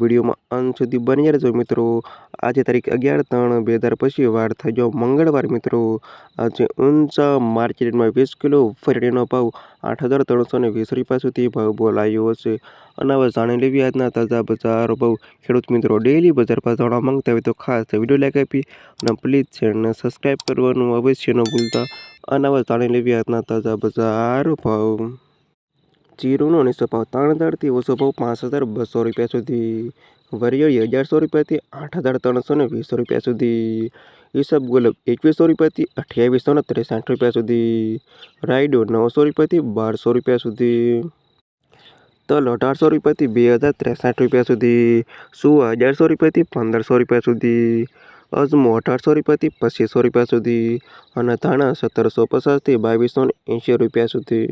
વિડીયોમાં અંત સુધી બની રહેજો મિત્રો. આજે તારીખ અગિયાર ત્રણ બે હજાર પછી વાર થઈ ગયો મંગળવાર મિત્રો. આજે ઊંચા માર્કેટમાં વીસ કિલો ફરીનો ભાવ આઠ હજાર ત્રણસો ને વીસ રૂપિયા સુધી ભાવ બોલાયો છે. અને હવે જાણી લેવી આજના તાજા બજાર ભાવ. ખેડૂત મિત્રો ડેલી બજાર પર જાણવા માંગતા હોય તો ખાસ વીડિયો લાઈક આપી અને પ્લીઝ ચેનલને સબસ્ક્રાઈબ કરવાનું અવશ્ય ન ભૂલતા. અને હવે જાણી લેવી આજના તાજા બજાર ભાવ. જીરુનો નીચો ભાવ ત્રણ હજારથી ઓછો ભાવ પાંચ હજાર બસો રૂપિયા સુધી. વરિયાળી અગિયારસો રૂપિયાથી આઠ હજાર ત્રણસો ને વીસ રૂપિયા સુધી. ઈસબ ગુલાબ એકવીસો રૂપિયાથી અઠ્યાવીસો ને ત્રેસઠ રૂપિયા સુધી. રાયડો નવસો રૂપિયાથી બારસો રૂપિયા સુધી. તલ અઢારસો રૂપિયાથી બે હજાર ત્રેસઠ રૂપિયા સુધી. સુવા અગિયારસો રૂપિયાથી પંદરસો રૂપિયા સુધી. અજમો અઢારસો રૂપિયાથી પચીસો રૂપિયા સુધી. અને ધાણા સત્તરસો પચાસથી બાવીસો એંશી રૂપિયા સુધી.